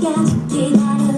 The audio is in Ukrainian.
got, get out of